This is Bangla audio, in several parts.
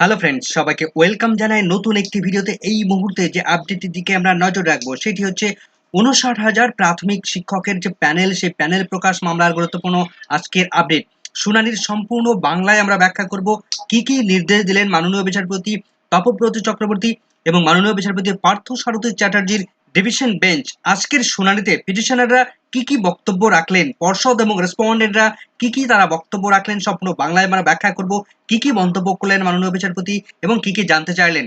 হ্যালো ফ্রেন্ডস সবাইকে ওয়েলকাম জানাই নতুন একটি ভিডিওতে এই মুহূর্তে যে আপডেটের দিকে আমরা নজর রাখব, সেটি হচ্ছে উনষাট হাজার প্রাথমিক শিক্ষকের যে প্যানেল সেই প্যানেল প্রকাশ মামলার গুরুত্বপূর্ণ আজকের আপডেট শুনানির সম্পূর্ণ বাংলায় আমরা ব্যাখ্যা করব, কি কি নির্দেশ দিলেন মাননীয় বিচারপতি তপব্রত চক্রবর্তী এবং মাননীয় বিচারপতি পার্থ সারথী চ্যাটার্জির ডিভিশন বেঞ্চ আজকের শুনানিতে পিটিশনাররা কি কি বক্তব্য রাখলেন, পর্ষদ এবং রেসপন্ডেন্টরা কি কি তারা বক্তব্য রাখলেন সম্পূর্ণ বাংলায় আমরা ব্যাখ্যা করব, কি কি মন্তব্য করলেন মাননীয় বিচারপতি এবং কি কি জানতে চাইলেন।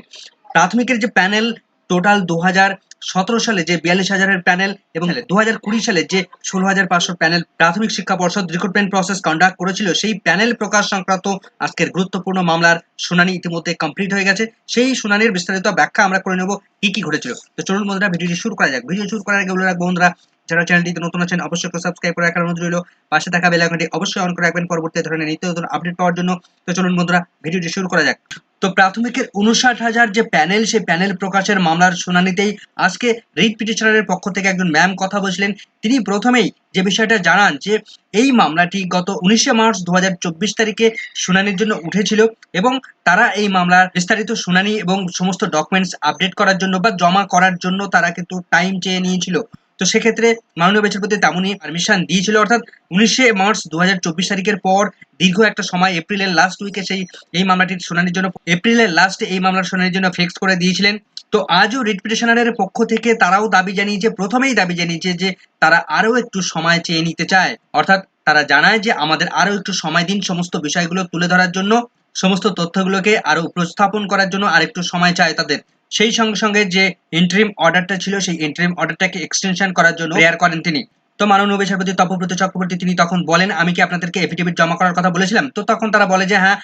প্রাথমিকের যে প্যানেল টোটাল দু হাজার সতেরো সালে যে বিয়াল্লিশ হাজারের প্যানেল এবং দু হাজার কুড়ি সালে যে ষোলো হাজার পাঁচশো প্যানেল প্রাথমিক শিক্ষা পর্ষদ রিক্রুটমেন্ট প্রসেস কন্ডাক্ট করেছিল সেই প্যানেল প্রকাশ সংক্রান্ত আজকের গুরুত্বপূর্ণ মামলার শুনানি ইতিমধ্যে কমপ্লিট হয়ে গেছে। সেই শুনানির বিস্তারিত ব্যাখ্যা আমরা করে নেব কি কি ঘটেছিল। তো চলুন বন্ধুরা ভিডিওটি শুরু করা যাক। ভিডিও শুরু করার আগে বলে রাখব বন্ধুরা যারা চ্যানেলটিতে নতুন আছেন, অবশ্যই সাবস্ক্রাইব করে রাখার অনুরোধ রইল। পাশে থাকা বেল আইকনটি অবশ্যই অন করে রাখবেন। পরবর্তী ধরনের নিত্য নতুন আপডেট পাওয়ার জন্য। তো চলুন বন্ধুরা, ভিডিওটি শুরু করা যাক। তো প্রাথমিকের উনষাট হাজার যে প্যানেল সেই প্যানেল প্রকাশের মামলার শুনানিতেই আজকে রিট পিটিশনারের পক্ষ থেকে একজন ম্যাম কথা বলছিলেন। তিনি প্রথমেই যে বিষয়টা জানান যে, এই মামলাটি গত উনিশে মার্চ দু হাজার চব্বিশ তারিখে শুনানির জন্য উঠেছিল এবং তারা এই মামলার বিস্তারিত শুনানি এবং সমস্ত ডকুমেন্টস আপডেট করার জন্য বা জমা করার জন্য তারা কিন্তু টাইম চেয়ে নিয়েছিল। তো সেক্ষেত্রে মাননীয় বিচারপতি তেমনই পারমিশন দিয়েছিল, অর্থাৎ উনিশে মার্চ দু তারিখের পর দীর্ঘ একটা সময় এপ্রিলের লাস্ট উইকে সেই, এই মামলাটির শুনানির জন্য, এপ্রিলের লাস্টে এই মামলার শুনানির জন্য ফিক্স করে দিয়েছিলেন। তো আজও রিট পিটিশনারের পক্ষ থেকে তারাও দাবি জানিয়েছে, প্রথমেই দাবি জানিয়েছে যে তারা আরও একটু সময় চেয়ে নিতে চায়। অর্থাৎ তারা জানায় যে আমাদের আরও একটু সময় দিন সমস্ত বিষয়গুলো তুলে ধরার জন্য, সমস্ত তথ্যগুলোকে আরও উপস্থাপন করার জন্য আরেকটু সময় চায় তাদের। সেই সঙ্গে সঙ্গে যে ইন্টারিম অর্ডারটা ছিল, সেই ইন্টারিম অর্ডারটাকে এক্সটেনশন করার জন্য প্রেয়ার করেন তিনি। তো মাননীয় বিচারপতি তপব্রত চক্রবর্তী তিনি তখন বলেন, আমি কি আপনাদেরকে এফিডেভিট জমা করার কথা বলেছিলাম? তো তখন তারা বলে যে হ্যাঁ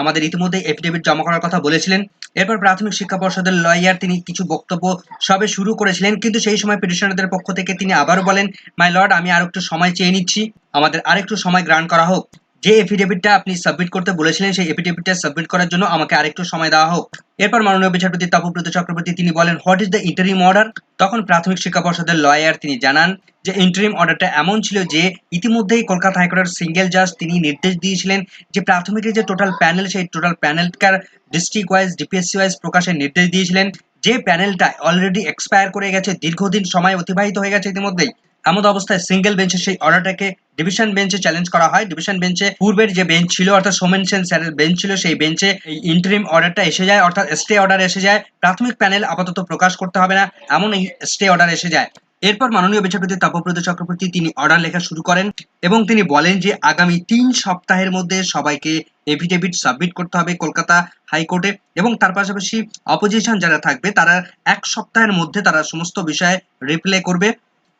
আমাদের ইতিমধ্যে এফিডেভিট জমা করার কথা বলেছিলেন। এরপর প্রাথমিক শিক্ষা পর্ষদের লয়ার তিনি কিছু বক্তব্য সবে শুরু করেছিলেন, কিন্তু সেই সময় পিটিশনারদের পক্ষ থেকে তিনি আবারও বলেন মাই লর্ড আমি আর একটু সময় চেয়ে নিচ্ছি। আমাদের আরেকটু সময় গ্রান্ট করা হোক। যে এফিডেভিটটা আপনি সাবমিট করতে বলেছিলেন, সেই এফিডেভিটটা সাবমিট করার জন্য আমাকে আরেকটু সময় দেওয়া হোক। এরপর মাননীয় বিচারপতি তপব্রত চক্রবর্তী, তিনি বলেন what is the interim order তখন প্রাথমিক শিক্ষা পর্ষদের লয়ার তিনি জানান যে ইন্টারিম অর্ডারটা এমন ছিল যে, ইতিমধ্যেই কলকাতা হাইকোর্টের সিঙ্গেল জাজ তিনি নির্দেশ দিয়েছিলেন যে প্রাথমিকের যে টোটাল প্যানেল সেই টোটাল প্যানেলটার ডিস্ট্রিক্ট ওয়াইজ ডিপিএসসি ওয়াইজ প্রকাশের নির্দেশ দিয়েছিলেন। যে প্যানেলটা অলরেডি এক্সপায়ার করে গেছে, দীর্ঘদিন সময় অতিবাহিত হয়ে গেছে ইতিমধ্যেই। এমন অবস্থায় সিঙ্গেল বেঞ্চে সেই অর্ডারটাকে ডিভিশন বেঞ্চে চ্যালেঞ্জ করা হয়। ডিভিশন বেঞ্চে পূর্বের যে বেঞ্চ ছিল, অর্থাৎ সোমেন সেন স্যারের বেঞ্চ ছিল, সেই বেঞ্চে এই ইন্টারিম অর্ডারটা এসে যায়, অর্থাৎ স্টে অর্ডার এসে যায়। প্রাথমিক প্যানেল আপাতত প্রকাশ করতে হবে না এমন এই স্টে অর্ডার এসে যায়। এরপর মাননীয় বিচারপতি তপব্রত চক্রবর্তী তিনি অর্ডার লেখা শুরু করেন এবং তিনি বলেন যে আগামী তিন সপ্তাহের মধ্যে সবাইকে এফিডেভিট সাবমিট করতে হবে কলকাতা হাইকোর্টে এবং তার পাশাপাশি অপোজিশন যারা থাকবে, তারা এক সপ্তাহের মধ্যে তারা সমস্ত বিষয়ে রিপ্লাই করবে।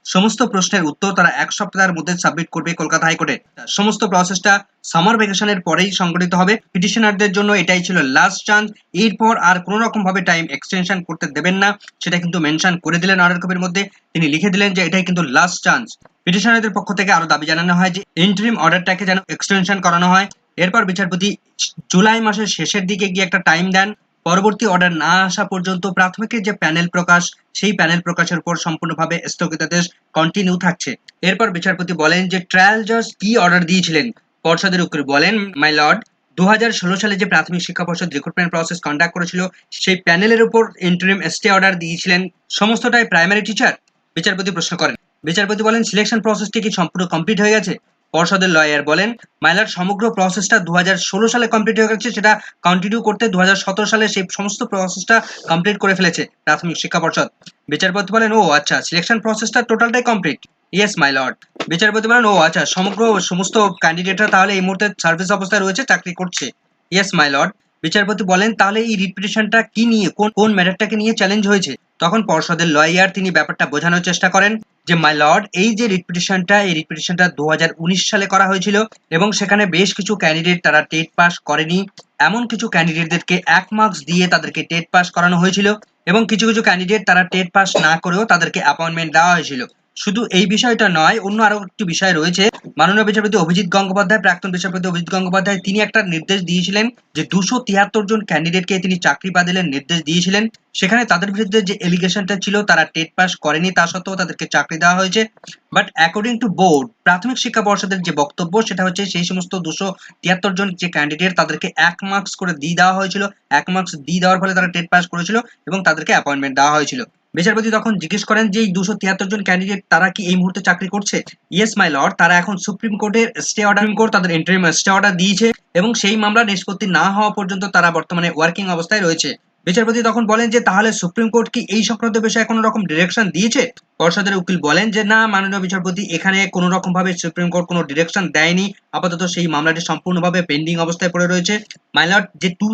সমস্ত প্রশ্নের উত্তর তারা এক সপ্তাহের মধ্যে সাবমিট করবে কলকাতা হাইকোর্টে। সমস্ত প্রসেসটা সামার ভ্যাকেশনের পরেই সংগঠিত হবে। পিটিশনারদের জন্য এটাই ছিল লাস্ট চান্স এরপর আর কোনো রকম ভাবে টাইম এক্সটেনশন করতে দেবেন না। সেটা কিন্তু মেনশন করে দিলেন অর্ডার কপির মধ্যে। তিনি লিখে দিলেন যে এটাই কিন্তু লাস্ট চান্স পিটিশনারদের পক্ষ থেকে আরও দাবি জানানো হয় যে ইন্টারিম অর্ডারটাকে যেন এক্সটেনশন করানো হয়। এরপর বিচারপতি জুলাই মাসের শেষের দিকে গিয়ে একটা টাইম দেন। পরবর্তী অর্ডার না আসা পর্যন্ত প্রাথমিকের যে প্যানেল প্রকাশ, সেই প্যানেল প্রকাশের পর সম্পূর্ণভাবে স্থগিতাদেশ কন্টিনিউ থাকছে। এরপর বিচারপতি বলেন যে ট্রায়াল জাজ কি অর্ডার দিয়েছিলেন? পর্ষদের উপর বলেন মাই লর্ড দু হাজার ষোলো সালে যে প্রাথমিক শিক্ষা পর্ষদ রিক্রুটমেন্ট প্রসেস কন্ডাক্ট করেছিল, সেই প্যানেলের উপর ইন্টারিম স্টে অর্ডার দিয়েছিলেন সমস্তটাই প্রাইমারি টিচার বিচারপতি প্রশ্ন করেন। বিচারপতি বলেন সিলেকশন প্রসেসটি কি সম্পূর্ণ কমপ্লিট হয়ে গেছে? পর্ষদের লয়ার বলেন, মাইলার সমগ্র প্রসেসটা দুহাজার ষোলো সালে কমপ্লিট হয়ে গেছে, সেটা কন্টিনিউ করতে দুই হাজার সতেরো সালে সেই সমস্ত প্রসেসটা কমপ্লিট করে ফেলেছে প্রাথমিক শিক্ষা পর্ষদ। বিচারপতি বলেন, ও আচ্ছা সিলেকশন প্রসেসটা টোটালটাই কমপ্লিট ইয়েস মাই লর্ড বিচারপতি বলেন, ও আচ্ছা সমগ্র সমস্ত ক্যান্ডিডেটরা তাহলে এই মুহূর্তে সার্ভিস অবস্থায় রয়েছে, চাকরি করছে। ইয়েস মাই লর্ড বিচারপতি বলেন, তাহলে এই রিপিটিশনটা কি নিয়ে, কোন কোন ম্যাটারটাকে নিয়ে চ্যালেঞ্জ হয়েছে? তখন পর্ষদের লয়ার তিনি ব্যাপারটা বোঝানোর চেষ্টা করেন যে, মাই লর্ড, এই যে রিপিটিশনটা, এই রিপিটিশনটা দু হাজার উনিশ সালে করা হয়েছিল এবং সেখানে বেশ কিছু ক্যান্ডিডেট তারা টেট পাস করেনি। এমন কিছু ক্যান্ডিডেটদেরকে এক মার্কস দিয়ে তাদেরকে টেট পাস করানো হয়েছিল এবং কিছু কিছু ক্যান্ডিডেট তারা টেট পাস না করেও তাদেরকে অ্যাপয়েন্টমেন্ট দেওয়া হয়েছিল। শুধু এই বিষয়টা নয়, অন্য আরও একটি বিষয় রয়েছে। মাননীয় বিচারপতি অভিজিৎ গঙ্গোপাধ্যায়, প্রাক্তন বিচারপতি অভিজিৎ গঙ্গোপাধ্যায় তিনি একটা নির্দেশ দিয়েছিলেন যে দুশো তিয়াত্তর জন ক্যান্ডিডেটকে তিনি চাকরি বাতিলের নির্দেশ দিয়েছিলেন। সেখানে তাদের বিরুদ্ধে যে এলিগেশনটা ছিল, তারা টেট পাস করেনি, তা সত্ত্বেও তাদেরকে চাকরি দেওয়া হয়েছে। বাট অ্যাকর্ডিং টু বোর্ড প্রাথমিক শিক্ষা পর্ষদের যে বক্তব্য, সেটা হচ্ছে সেই সমস্ত দুশো তিয়াত্তর জন যে ক্যান্ডিডেট তাদেরকে এক মার্কস করে দিয়ে দেওয়া হয়েছিল। এক মার্কস দিয়ে দেওয়ার ফলে তারা টেট পাস করেছিল এবং তাদেরকে অ্যাপয়েন্টমেন্ট দেওয়া হয়েছিল। বিচারপতি তখন জিজ্ঞেস করেন যে এই দুশো তিয়াত্তর জন ক্যান্ডিডেট তারা কি এই মুহূর্তে চাকরি করছে? ইয়েস মাই লর্ড তারা এখন সুপ্রিম কোর্টের স্টে অর্ডার কোর্ট তাদের ইন্টারিম স্টে অর্ডার দিয়েছে এবং সেই মামলা নিষ্পত্তি না হওয়া পর্যন্ত তারা বর্তমানে ওয়ার্কিং অবস্থায় রয়েছে। বিচারপতি তখন বলেন যে, তাহলে সুপ্রিম কোর্ট কি এই সংক্রান্ত বিষয়ে কোনো রকম ডিরেকশন দিয়েছে? পর্ষদের উকিল বলেন যে, না, মাননীয় বিচারপতি, এখানে কোনো রকম ভাবে সুপ্রিম কোর্ট কোনো ডিরেকশন দেয়নি। আপাতত সেই মামলাটি সম্পূর্ণভাবে পেন্ডিং অবস্থায় পড়ে রয়েছে। মাইলট যে টু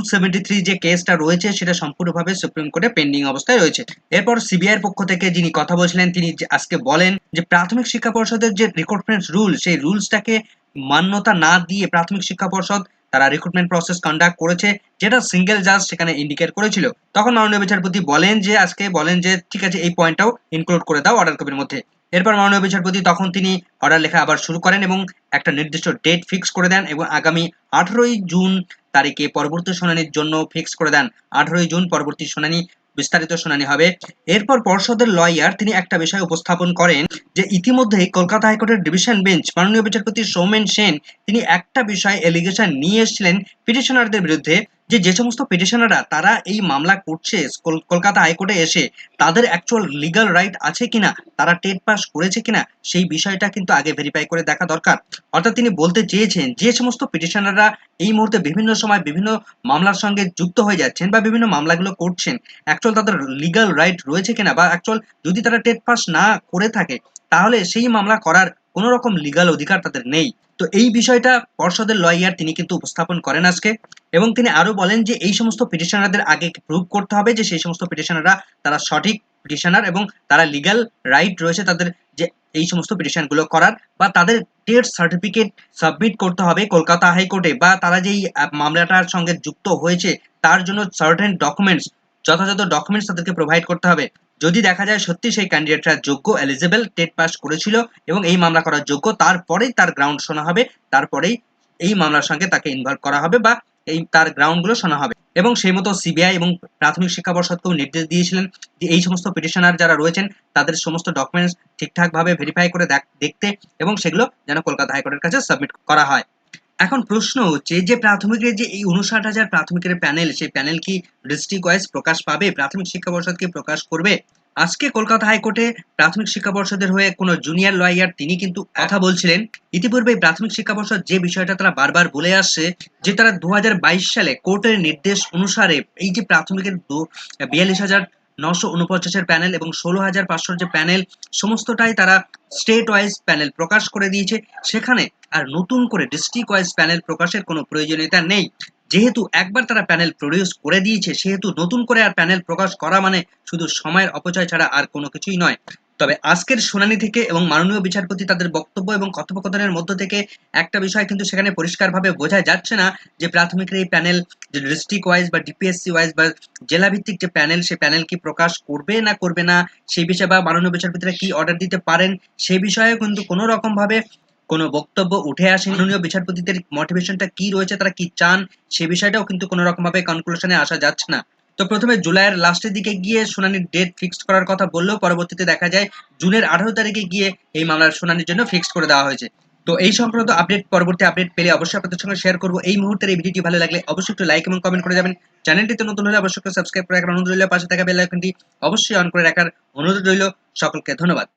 যে কেসটা রয়েছে, সেটা সম্পূর্ণভাবে সুপ্রিম কোর্টে পেন্ডিং অবস্থায় রয়েছে। এরপর সিবিআই পক্ষ থেকে যিনি কথা বলছিলেন, তিনি আজকে বলেন যে, প্রাথমিক শিক্ষা পর্ষদের যে রিক্রুটমেন্ট রুল সেই রুলসটাকে মান্যতা না দিয়ে প্রাথমিক শিক্ষা পর্ষদ তারা রিক্রুটমেন্ট প্রসেস কন্ডাক্ট করেছে, যেটা সিঙ্গেল জাজ সেখানে ইন্ডিকেট করেছিল। তখন মাননীয় বিচারপতি বলেন যে, আজকে বলেন যে, ঠিক আছে, এই পয়েন্টটাও ইনক্লুড করে দাও অর্ডার কপির মধ্যে। এরপর মাননীয় বিচারপতি তখন তিনি অর্ডার লেখা আবার শুরু করেন এবং একটা নির্দিষ্ট ডেট ফিক্স করে দেন এবং আগামী আঠারোই জুন তারিখে পরবর্তী শুনানির জন্য ফিক্স করে দেন। আঠেরোই জুন পরবর্তী শুনানি বিস্তারিত শুনানি হবে। এরপর পর্ষদের লয়ার তিনি একটা বিষয় উপস্থাপন করেন যে ইতিমধ্যেই কলকাতা হাইকোর্টের ডিভিশন বেঞ্চ মাননীয় বিচারপতি সৌমেন সেন তিনি একটা বিষয়ে এলিগেশন নিয়ে এসেছিলেন পিটিশনারদের বিরুদ্ধে। যে যে সমস্ত পিটিশনাররা তারা এই মামলা করছে, কল- কলকাতা হাইকোর্টে এসে, তাদের অ্যাকচুয়াল লিগ্যাল রাইট আছে কিনা, তারা টেট পাস করেছে কিনা, সেই বিষয়টা কিন্তু আগে ভেরিফাই করে দেখা দরকার। অর্থাৎ তিনি বলতে চেয়েছেন, যে সমস্ত পিটিশনাররা এই মুহূর্তে বিভিন্ন সময় বিভিন্ন মামলার সঙ্গে যুক্ত হয়ে যাচ্ছেন বা বিভিন্ন মামলাগুলো করছেন অ্যাকচুয়াল তাদের লিগ্যাল রাইট রয়েছে কিনা বা অ্যাকচুয়াল যদি তারা টেট পাস না করে থাকে, তাহলে সেই মামলা করার কোনো রকম লিগ্যাল অধিকার তাদের নেই। তো এই বিষয়টা পর্ষদের লয়ার তিনি কিন্তু উপস্থাপন করেন আজকে এবং তিনি আরও বলেন যে এই সমস্ত পিটিশনারদের আগে প্রুভ করতে হবে যে সেই সমস্ত পিটিশনাররা তারা সঠিক পিটিশনার এবং তারা লিগ্যাল রাইট রয়েছে তাদের যে এই সমস্ত পিটিশনগুলো করার বা তাদের টেট সার্টিফিকেট সাবমিট করতে হবে কলকাতা হাইকোর্টে বা তারা যেই মামলাটার সঙ্গে যুক্ত হয়েছে তার জন্য সার্টেন ডকুমেন্টস যথাযথ ডকুমেন্টস তাদেরকে প্রোভাইড করতে হবে। যদি দেখা যায় সত্যি সেই ক্যান্ডিডেটরা যোগ্য এলিজিবল টেট পাস করেছিল এবং এই মামলা করার যোগ্য, তারপরেই তার গ্রাউন্ড শোনা হবে, তারপরেই এই মামলার সঙ্গে তাকে ইনভলভ করা হবে বা এই তার গ্রাউন্ডগুলো শোনা হবে। এবং সেই মতো সিবিআই এবং প্রাথমিক শিক্ষা পর্ষদকেও নির্দেশ দিয়েছিলেন যে এই সমস্ত পিটিশনার যারা রয়েছেন, তাদের সমস্ত ডকুমেন্টস ঠিকঠাকভাবে ভেরিফাই করে দেখ- দেখতে এবং সেগুলো যেন কলকাতা হাইকোর্টের কাছে সাবমিট করা হয়। এখন প্রশ্ন হচ্ছে যে প্রাথমিকের যে এই উনষাট হাজার প্রাথমিকের প্যানেল, সেই প্যানেল কি ডিস্ট্রিক্ট ওয়াইজ প্রকাশ পাবে? প্রাথমিক শিক্ষা পর্ষদ কি প্রকাশ করবে? আজকে কলকাতা হাইকোর্টে প্রাথমিক শিক্ষা পর্ষদের হয়ে কোনো জুনিয়র লয়ার তিনি কিন্তু কথা বলছিলেন। ইতিপূর্বে প্রাথমিক শিক্ষা পর্ষদ যে বিষয়টা তারা বারবার বলে আসছে, যে তারা দু হাজার বাইশ সালে কোর্টের নির্দেশ অনুসারে এই যে প্রাথমিকের বিয়াল্লিশ হাজার নশো উনপঞ্চাশের প্যানেল এবং ষোলো হাজার পাঁচশোর যে প্যানেল, সমস্তটাই তারা স্টেট ওয়াইজ প্যানেল প্রকাশ করে দিয়েছে। সেখানে আর নতুন করে ডিস্ট্রিক্ট ওয়াইজ প্যানেল প্রকাশের কোনো প্রয়োজনীয়তা নেই। যেহেতু একবার তারা প্যানেল প্রডিউস করে দিয়েছে, সেহেতু নতুন করে আর প্যানেল প্রকাশ করা মানে শুধু সময়ের অপচয় ছাড়া আর কোনো কিছুই নয়। তবে আজকের শুনানি থেকে এবং মাননীয় বিচারপতি তাদের বক্তব্য এবং কথোপকথনের মধ্য থেকে একটা বিষয় কিন্তু সেখানে পরিষ্কারভাবে বোঝা যাচ্ছে না যে প্রাথমিকের এই প্যানেল, যে ডিস্ট্রিক্ট ওয়াইজ বা ডিপিএসসি ওয়াইজ বা জেলা ভিত্তিক যে প্যানেল সেই প্যানেল কি প্রকাশ করবে না করবে না, সেই বিষয়ে বা মাননীয় বিচারপতিরা কি অর্ডার দিতে পারেন, সেই বিষয়ে কিন্তু কোনো রকম ভাবে কোনো বক্তব্য উঠে আসে মাননীয় বিচারপতিদের মোটিভেশনটা কি রয়েছে, তারা কি চান, সে বিষয়টাও কিন্তু কোনো রকম ভাবে কনক্লুশনে আসা যাচ্ছে না। তো প্রথমে জুলাইয়ের লাস্টের দিকে গিয়ে শুনানির ডেট ফিক্সড করার কথা বললেও পরবর্তীতে দেখা যায় জুনের আঠারো তারিখে গিয়ে এই মামলার শুনানির জন্য ফিক্সড করে দেওয়া হয়েছে। তো এই সংক্রান্ত আপডেট পরবর্তী আপডেট পেলে অবশ্যই আপনাদের সঙ্গে শেয়ার করব। এই মুহূর্তে এই ভিডিওটি ভালো লাগলে অবশ্যই একটু লাইক এবং কমেন্ট করে যাবেন। চ্যানেলটিতে নতুন হলে অবশ্যই সাবস্ক্রাইব করে রাখার অনুরোধ রইল পাশে থাকা বেল আইকনটি অবশ্যই অন করে রাখার অনুরোধ রইল। সকলকে ধন্যবাদ।